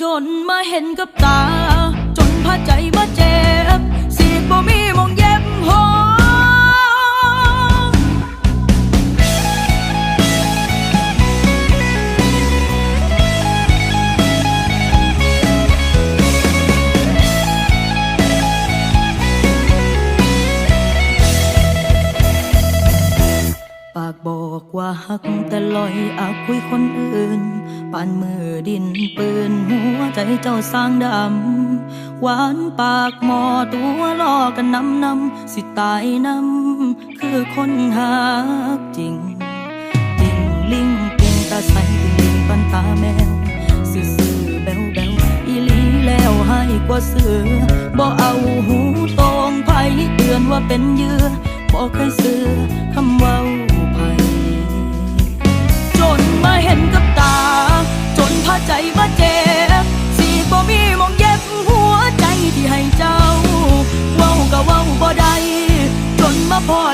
จนมาเห็นกับตา จนพาใจมาเจ็บสีกบ่มีมองเย็บหอปากบอกว่าหักแต่ลอยอาคุยคนอื่น ปานมือดินปืนหัวใจเจ้าสร้างดำ หวานปากหมอตัวลอกันนำนำสิตายนำคือคนหักจริงติงลิงปิงตาใสติงลิงปันตาแมวซื่อซื่อแบวแบวอีลีแล้วให้กว่าเสือบ่เอาหูตรงไผเตือนว่าเป็นเยื่อบ่เคยเสือคำว้า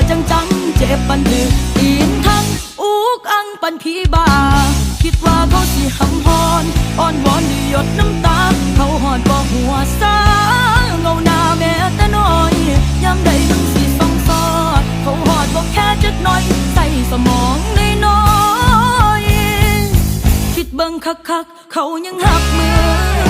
จังจังเจ็บปันถือตีนทั้งอุกอังปันผีบา คิดว่าเขาสิหำฮอนอ่อนวอนด้วยหยดน้ำตา เขาหอดบ่หัวซาเงาหน้าแม้แต่น้อยยามใดมึงสิส่องซอด เขาหอดบ่แค่จักน่อย ใส่สมองน้อย คิดเบิ่งคักๆ เขายังหักมือ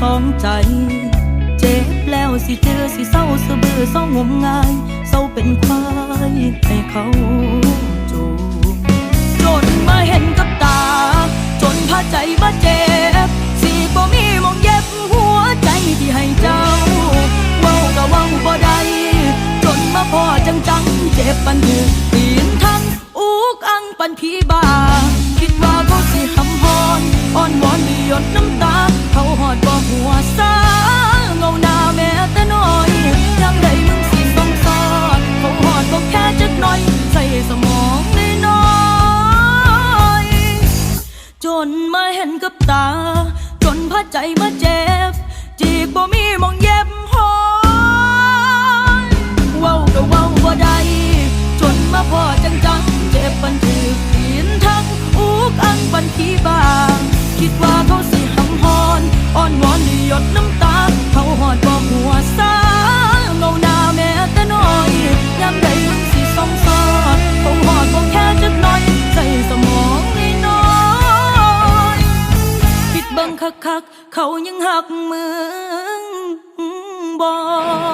สองใจ เจ็บแล้วสิเจอสิเศร้าสะบือเศร้างมงาย เศร้าเป็นควายให้เขาจูจนมาเห็นกับตา จนพาใจมาเจ็บ สิบ่มีหมองเย็บหัวใจที่ให้เจ้า เว้าก็เว้าบ่ได้จนมาพ่อจังจังเจ็บปันถือตีนทั้งอุกอังปันผีบา กับตา จนพาใจมาเจ็บ จีบบ่มีมองเย็บหอ ยังหักเมืองบอก